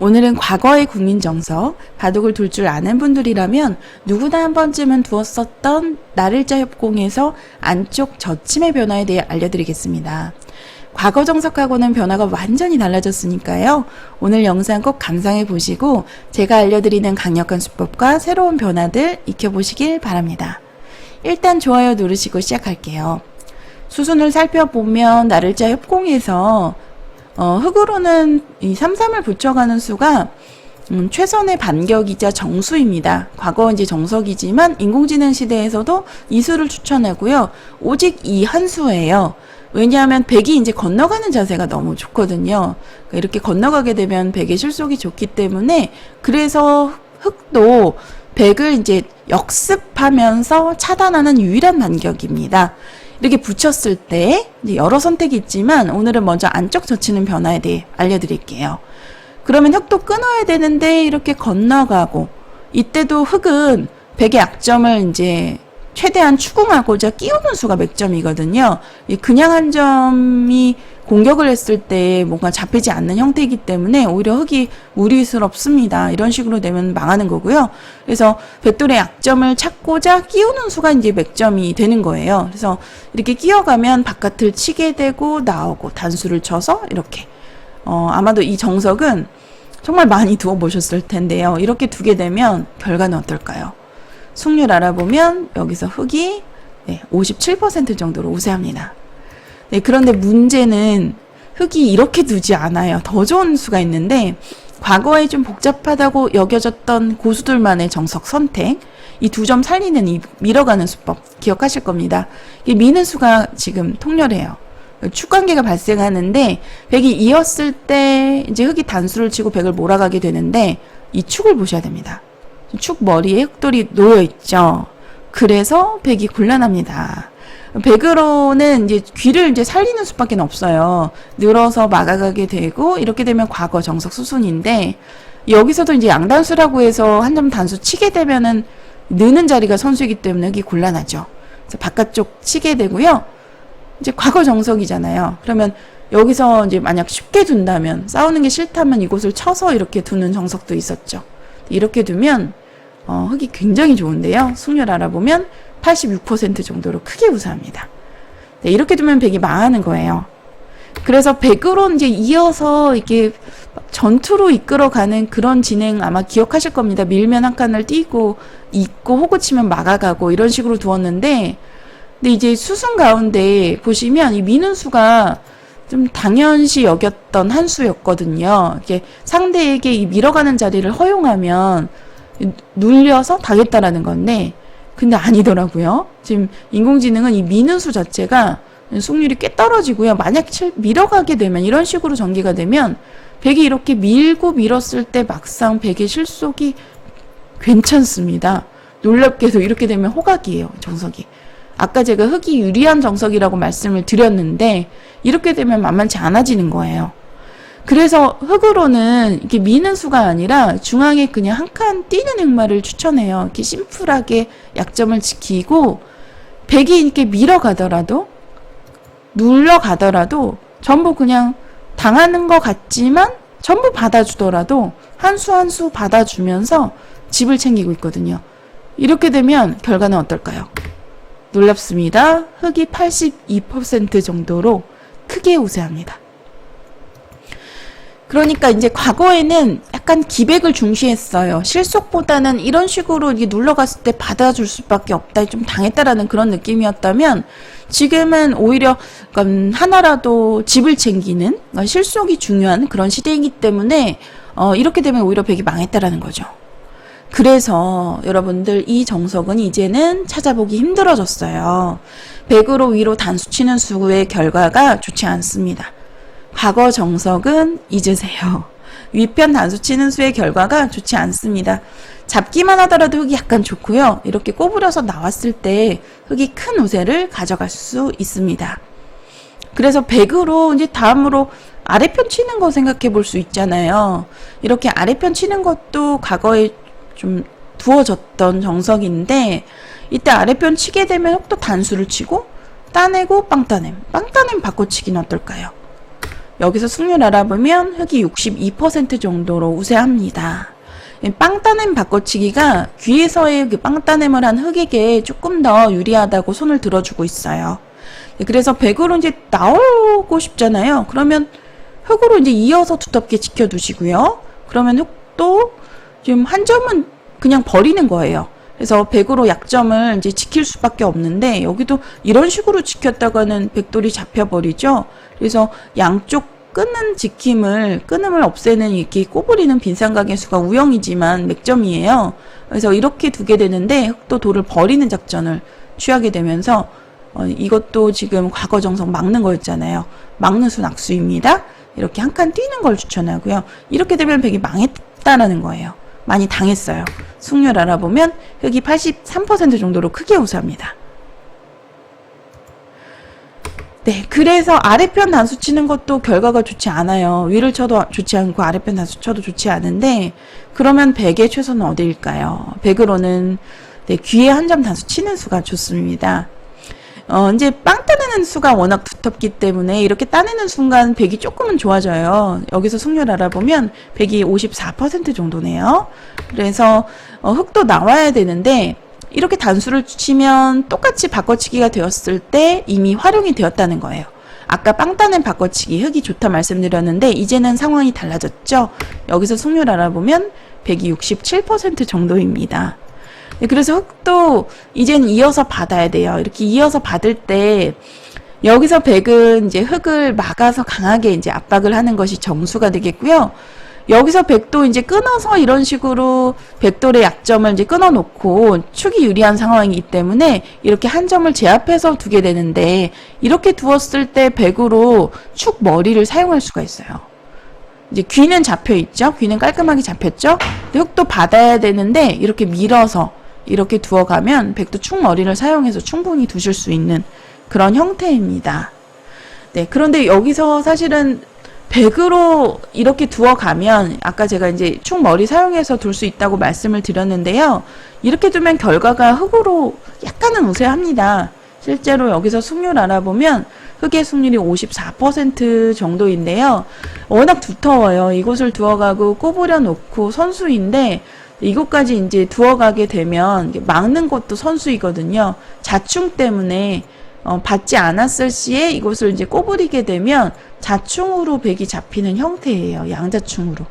오늘은 과거의 국민 정서, 바둑을 둘 줄 아는 분들이라면 누구나 한 번쯤은 두었었던 나를자 협공에서 안쪽 젖힘의 변화에 대해 알려드리겠습니다. 과거 정석하고는 변화가 완전히 달라졌으니까요. 오늘 영상 꼭 감상해 보시고 제가 알려드리는 강력한 수법과 새로운 변화들 익혀보시길 바랍니다. 일단 좋아요 누르시고 시작할게요. 수순을 살펴보면 나를자 협공에서 어, 흙으로는 이 33을 붙여가는 수가 음, 최선의 반격이자 정수입니다. 과거 이제 정석이지만 인공지능 시대에서도 이 수를 추천하고요. 오직 이 한 수예요. 왜냐하면 백이 이제 건너가는 자세가 너무 좋거든요. 그러니까 이렇게 건너가게 되면 백의 실속이 좋기 때문에 그래서 흙도 백을 이제 역습하면서 차단하는 유일한 반격입니다. 이렇게 붙였을 때 여러 선택이 있지만 오늘은 먼저 안쪽 젖히는 변화에 대해 알려드릴게요. 그러면 흙도 끊어야 되는데 이렇게 건너가고 이때도 흙은 백의 약점을 이제 최대한 추궁하고자 끼우는 수가 맥점이거든요. 이 그냥 한 점이 공격을 했을 때 뭔가 잡히지 않는 형태이기 때문에 오히려 흙이 무리스럽습니다. 이런 식으로 되면 망하는 거고요. 그래서 백돌의 약점을 찾고자 끼우는 수가 이제 맥점이 되는 거예요. 그래서 이렇게 끼어가면 바깥을 치게 되고 나오고 단수를 쳐서 이렇게 어, 아마도 이 정석은 정말 많이 두어 보셨을 텐데요. 이렇게 두게 되면 결과는 어떨까요? 승률 알아보면 여기서 흙이 네, 57% 정도로 우세합니다. 네, 그런데 문제는 흙이 이렇게 두지 않아요. 더 좋은 수가 있는데 과거에 좀 복잡하다고 여겨졌던 고수들만의 정석 선택 이 두 점 살리는 이 밀어가는 수법 기억하실 겁니다. 이 미는 수가 지금 통렬해요. 축관계가 발생하는데 백이 이었을 때 이제 흙이 단수를 치고 백을 몰아가게 되는데 이 축을 보셔야 됩니다. 축 머리에 흙돌이 놓여 있죠. 그래서 백이 곤란합니다. 백으로는 이제 귀를 이제 살리는 수밖에 없어요. 늘어서 막아가게 되고 이렇게 되면 과거 정석 수순인데 여기서도 이제 양단수라고 해서 한 점 단수 치게 되면은 느는 자리가 선수이기 때문에 여기 곤란하죠. 그래서 바깥쪽 치게 되고요. 이제 과거 정석이잖아요. 그러면 여기서 이제 만약 쉽게 둔다면 싸우는 게 싫다면 이곳을 쳐서 이렇게 두는 정석도 있었죠. 이렇게 두면 어, 흙이 굉장히 좋은데요. 승률 알아보면 86% 정도로 크게 우세합니다. 네, 이렇게 두면 백이 망하는 거예요. 그래서 백으로 이제 이어서 이렇게 전투로 이끌어가는 그런 진행 아마 기억하실 겁니다. 밀면 한 칸을 띄고 잇고 호구 치면 막아가고 이런 식으로 두었는데 근데 이제 수순 가운데 보시면 이 미는 수가 좀 당연시 여겼던 한 수였거든요. 이게 상대에게 이 밀어가는 자리를 허용하면 눌려서 당했다라는 건데 근데 아니더라고요. 지금 인공지능은 이 미는 수 자체가 승률이 꽤 떨어지고요. 만약 밀어가게 되면 이런 식으로 전개가 되면 백이 이렇게 밀고 밀었을 때 막상 백의 실속이 괜찮습니다. 놀랍게도 이렇게 되면 호각이에요. 정석이. 아까 제가 흙이 유리한 정석이라고 말씀을 드렸는데 이렇게 되면 만만치 않아지는 거예요. 그래서 흙으로는 이렇게 미는 수가 아니라 중앙에 그냥 한 칸 띄는 흑마를 추천해요. 이렇게 심플하게 약점을 지키고 백이 이렇게 밀어가더라도 눌러가더라도 전부 그냥 당하는 것 같지만 전부 받아주더라도 한 수 한 수 받아주면서 집을 챙기고 있거든요. 이렇게 되면 결과는 어떨까요? 놀랍습니다. 흙이 82% 정도로 크게 우세합니다. 그러니까 이제 과거에는 약간 기백을 중시했어요. 실속보다는 이런 식으로 이게 눌러갔을 때 받아줄 수밖에 없다, 좀 당했다라는 그런 느낌이었다면 지금은 오히려 하나라도 집을 챙기는 그러니까 실속이 중요한 그런 시대이기 때문에 어, 이렇게 되면 오히려 백이 망했다라는 거죠. 그래서 여러분들 이 정석은 이제는 찾아보기 힘들어졌어요. 백으로 위로 단수 치는 수의 결과가 좋지 않습니다. 과거 정석은 잊으세요. 위편 단수 치는 수의 결과가 좋지 않습니다. 잡기만 하더라도 흙이 약간 좋고요. 이렇게 꼬부려서 나왔을 때 흙이 큰 우세를 가져갈 수 있습니다. 그래서 백으로 이제 다음으로 아래편 치는 거 생각해 볼 수 있잖아요. 이렇게 아래편 치는 것도 과거에 좀 두어졌던 정석인데 이때 아래편 치게 되면 흙도 단수를 치고 따내고 빵 따냄 빵 따냄 바꿔치기는 어떨까요? 여기서 승률 알아보면 흑이 62% 정도로 우세합니다. 이빵 따냄 바꿔치기가 귀에서의 그 빵 따냄을 한 흑에게 조금 더 유리하다고 손을 들어주고 있어요. 네, 그래서 백으로 이제 나오고 싶잖아요. 그러면 흑으로 이제 이어서 두텁게 지켜두시고요. 그러면 흑도 지금 한 점은 그냥 버리는 거예요. 그래서 백으로 약점을 이제 지킬 수밖에 없는데 여기도 이런 식으로 지켰다가는 백돌이 잡혀버리죠. 그래서 양쪽 끊는 지킴을 끊음을 없애는 이렇게 꼬부리는 빈상각의 수가 우영이지만 맥점이에요. 그래서 이렇게 두게 되는데 흑도 돌을 버리는 작전을 취하게 되면서 어, 이것도 지금 과거 정석 막는 거였잖아요. 막는 수 낙수입니다. 이렇게 한 칸 뛰는 걸 추천하고요. 이렇게 되면 백이 망했다라는 거예요. 많이 당했어요. 승률 알아보면 흑이 83% 정도로 크게 우세합니다. 네, 그래서 아래편 단수 치는 것도 결과가 좋지 않아요. 위를 쳐도 좋지 않고 아래편 단수 쳐도 좋지 않은데 그러면 100의 최선은 어디일까요? 100으로는 네, 귀에 한 점 단수 치는 수가 좋습니다. 어, 이제 빵 따내는 수가 워낙 두텁기 때문에 이렇게 따내는 순간 100이 조금은 좋아져요. 여기서 승률 알아보면 100이 54% 정도네요. 그래서 어, 흑도 나와야 되는데 이렇게 단수를 치면 똑같이 바꿔치기가 되었을 때 이미 활용이 되었다는 거예요. 아까 빵 따낸 바꿔치기 흑이 좋다 말씀드렸는데 이제는 상황이 달라졌죠. 여기서 승률 알아보면 100이 67% 정도입니다. 네, 그래서 흑도 이제는 이어서 받아야 돼요. 이렇게 이어서 받을 때 여기서 백은 이제 흑을 막아서 강하게 이제 압박을 하는 것이 정수가 되겠고요. 여기서 백도 이제 끊어서 이런 식으로 백돌의 약점을 이제 끊어 놓고 축이 유리한 상황이기 때문에 이렇게 한 점을 제압해서 두게 되는데 이렇게 두었을 때 백으로 축 머리를 사용할 수가 있어요. 이제 귀는 잡혀 있죠. 귀는 깔끔하게 잡혔죠. 흑도 받아야 되는데 이렇게 밀어서 이렇게 두어가면 백도 축 머리를 사용해서 충분히 두실 수 있는 그런 형태입니다. 네, 그런데 여기서 사실은 백으로 이렇게 두어 가면 아까 제가 이제 축 머리 사용해서 둘 수 있다고 말씀을 드렸는데요. 이렇게 두면 결과가 흑으로 약간은 우세합니다. 실제로 여기서 승률 알아보면 흑의 승률이 54% 정도인데요. 워낙 두터워요. 이곳을 두어가고 꼬부려 놓고 선수인데 이곳까지 이제 두어가게 되면 막는 것도 선수이거든요. 자충 때문에 어, 받지 않았을 시에 이곳을 이제 꼬부리게 되면 자충으로 백이 잡히는 형태예요. 양자충으로.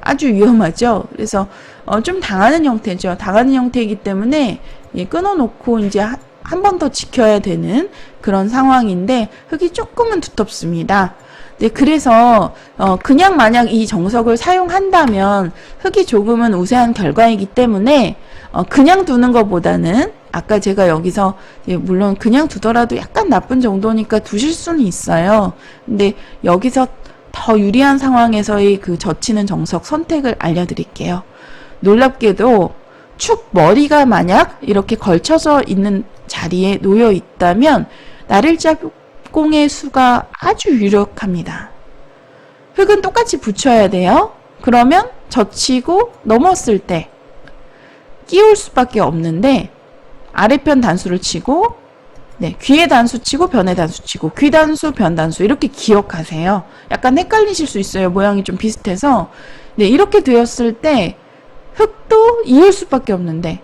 아주 위험하죠. 그래서 어, 좀 당하는 형태죠. 당하는 형태이기 때문에 예, 끊어놓고 이제 한 번 더 지켜야 되는 그런 상황인데 흙이 조금은 두텁습니다. 네, 그래서 어, 그냥 만약 이 정석을 사용한다면 흙이 조금은 우세한 결과이기 때문에 어, 그냥 두는 것보다는 아까 제가 여기서 예, 물론 그냥 두더라도 약간 나쁜 정도니까 두실 수는 있어요. 근데 여기서 더 유리한 상황에서의 그 젖히는 정석 선택을 알려드릴게요. 놀랍게도 축 머리가 만약 이렇게 걸쳐서 있는 자리에 놓여 있다면 나를 자 공의 수가 아주 유력합니다. 흙은 똑같이 붙여야 돼요. 그러면 젖히고 넘었을 때 끼울 수밖에 없는데 아래편 단수를 치고 네, 귀에 단수 치고 변에 단수 치고 귀 단수 변 단수 이렇게 기억하세요. 약간 헷갈리실 수 있어요. 모양이 좀 비슷해서 네, 이렇게 되었을 때 흙도 이을 수밖에 없는데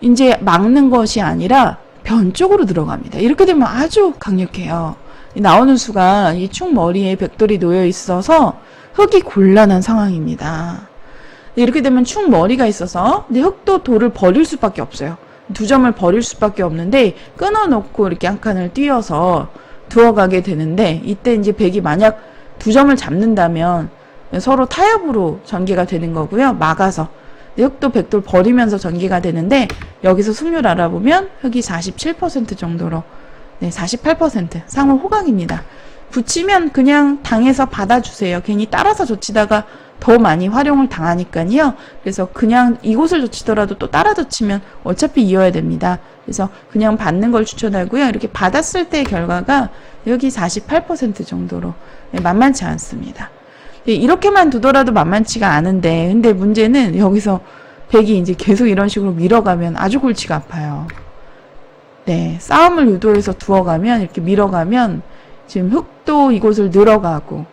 이제 막는 것이 아니라 변 쪽으로 들어갑니다. 이렇게 되면 아주 강력해요. 나오는 수가 이축 머리에 백돌이 놓여 있어서 흙이 곤란한 상황입니다. 이렇게 되면 축 머리가 있어서 흙도 돌을 버릴 수밖에 없어요. 두 점을 버릴 수밖에 없는데 끊어놓고 이렇게 한 칸을 띄어서 두어가게 되는데 이때 이제 백이 만약 두 점을 잡는다면 서로 타협으로 전개가 되는 거고요. 막아서 흑도 백돌 버리면서 전개가 되는데 여기서 승률 알아보면 흑이 47% 정도로 네, 48% 상호 호강입니다. 붙이면 그냥 당해서 받아주세요. 괜히 따라서 젖히다가 더 많이 활용을 당하니까요. 그래서 그냥 이곳을 젖히더라도 또 따라 젖히면 어차피 이어야 됩니다. 그래서 그냥 받는 걸 추천하고요. 이렇게 받았을 때의 결과가 여기 48% 정도로 네, 만만치 않습니다. 예, 이렇게만 두더라도 만만치가 않은데 근데 문제는 여기서 백이 이제 계속 이런 식으로 밀어가면 아주 골치가 아파요. 네, 싸움을 유도해서 두어가면 이렇게 밀어가면 지금 흙도 이곳을 늘어가고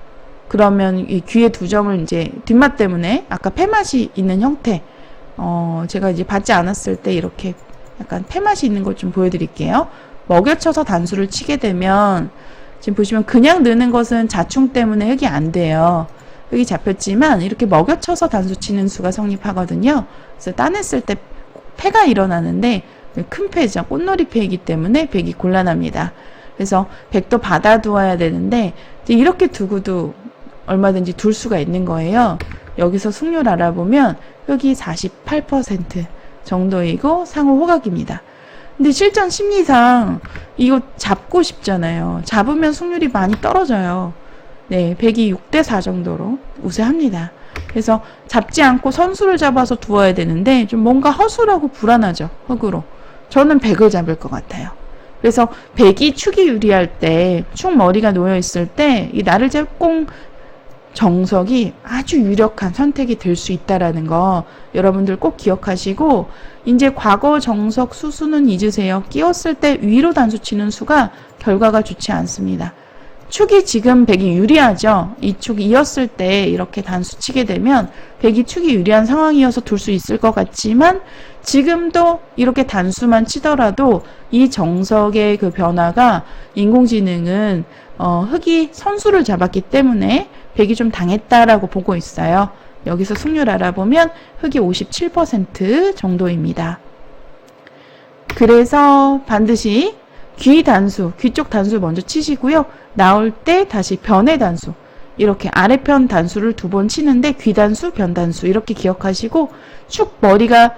그러면 이 귀의 두 점을 이제 뒷맛 때문에 아까 폐맛이 있는 형태 어 제가 이제 받지 않았을 때 이렇게 약간 폐맛이 있는 것좀 보여드릴게요. 먹여쳐서 단수를 치게 되면 지금 보시면 그냥 넣는 것은 자충 때문에 흙이 안 돼요. 흙이 잡혔지만 이렇게 먹여쳐서 단수 치는 수가 성립하거든요. 그래서 따냈을 때 폐가 일어나는데 큰 폐죠. 꽃놀이 폐이기 때문에 백이 곤란합니다. 그래서 백도 받아두어야 되는데 이렇게 두고도 얼마든지 둘 수가 있는 거예요. 여기서 승률 알아보면 흙이 48% 정도이고 상호 호각입니다. 근데 실전 심리상 이거 잡고 싶잖아요. 잡으면 승률이 많이 떨어져요. 네, 100이 6대 4 정도로 우세합니다. 그래서 잡지 않고 선수를 잡아서 두어야 되는데 좀 뭔가 허술하고 불안하죠. 흙으로. 저는 100을 잡을 것 같아요. 그래서 100이 축이 유리할 때, 축 머리가 놓여 있을 때, 이 나를 잡공 정석이 아주 유력한 선택이 될 수 있다라는 거 여러분들 꼭 기억하시고 이제 과거 정석 수수는 잊으세요. 끼웠을 때 위로 단수 치는 수가 결과가 좋지 않습니다. 축이 지금 백이 유리하죠. 이 축이 이었을 때 이렇게 단수 치게 되면 백이 축이 유리한 상황이어서 둘 수 있을 것 같지만 지금도 이렇게 단수만 치더라도 이 정석의 그 변화가 인공지능은 어, 흙이 선수를 잡았기 때문에 백이 좀 당했다라고 보고 있어요. 여기서 승률 알아보면 흙이 57% 정도입니다. 그래서 반드시 귀 단수, 귀 쪽 단수 먼저 치시고요. 나올 때 다시 변의 단수. 이렇게 아래편 단수를 두 번 치는데 귀 단수, 변 단수 이렇게 기억하시고 축 머리가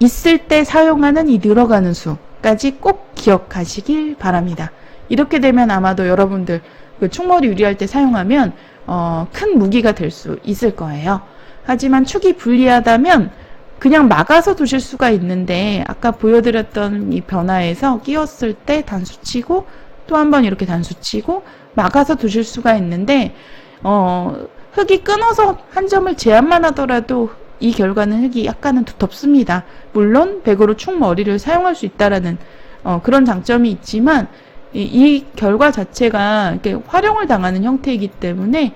있을 때 사용하는 이 늘어가는 수까지 꼭 기억하시길 바랍니다. 이렇게 되면 아마도 여러분들 그 축머리 유리할 때 사용하면 어, 큰 무기가 될 수 있을 거예요. 하지만 축이 불리하다면 그냥 막아서 두실 수가 있는데 아까 보여드렸던 이 변화에서 끼웠을 때 단수 치고 또 한 번 이렇게 단수 치고 막아서 두실 수가 있는데 어, 흙이 끊어서 한 점을 제한만 하더라도 이 결과는 흙이 약간은 두텁습니다. 물론 백으로 축 머리를 사용할 수 있다라는 어, 그런 장점이 있지만 이, 이 결과 자체가 이렇게 활용을 당하는 형태이기 때문에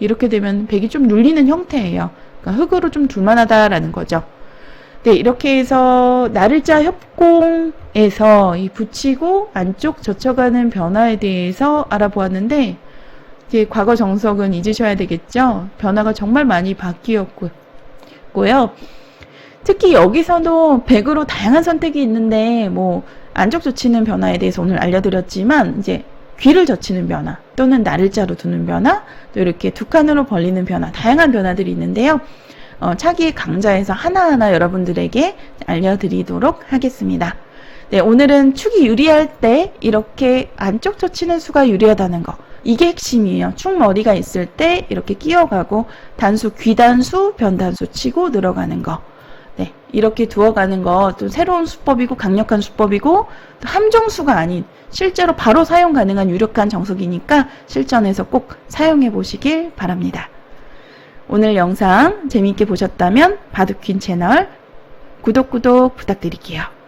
이렇게 되면 백이 좀 눌리는 형태예요. 그러니까 흙으로 좀 둘만하다라는 거죠. 네, 이렇게 해서 나를자 협공에서 이 붙이고 안쪽 젖혀가는 변화에 대해서 알아보았는데 이제 과거 정석은 잊으셔야 되겠죠. 변화가 정말 많이 바뀌었고요. 특히 여기서도 100으로 다양한 선택이 있는데 뭐 안쪽 젖히는 변화에 대해서 오늘 알려드렸지만 이제 귀를 젖히는 변화 또는 나를자로 두는 변화 또 이렇게 두 칸으로 벌리는 변화 다양한 변화들이 있는데요. 어, 차기 강좌에서 하나하나 여러분들에게 알려드리도록 하겠습니다. 네, 오늘은 축이 유리할 때 이렇게 안쪽 젖히는 수가 유리하다는 거. 이게 핵심이에요. 축 머리가 있을 때 이렇게 끼어가고 단수, 귀단수, 변단수 치고 늘어가는 거. 네, 이렇게 두어가는 거 또 새로운 수법이고 강력한 수법이고 또 함정수가 아닌 실제로 바로 사용 가능한 유력한 정석이니까 실전에서 꼭 사용해 보시길 바랍니다. 오늘 영상 재미있게 보셨다면 바둑퀸 채널 구독 구독 부탁드릴게요.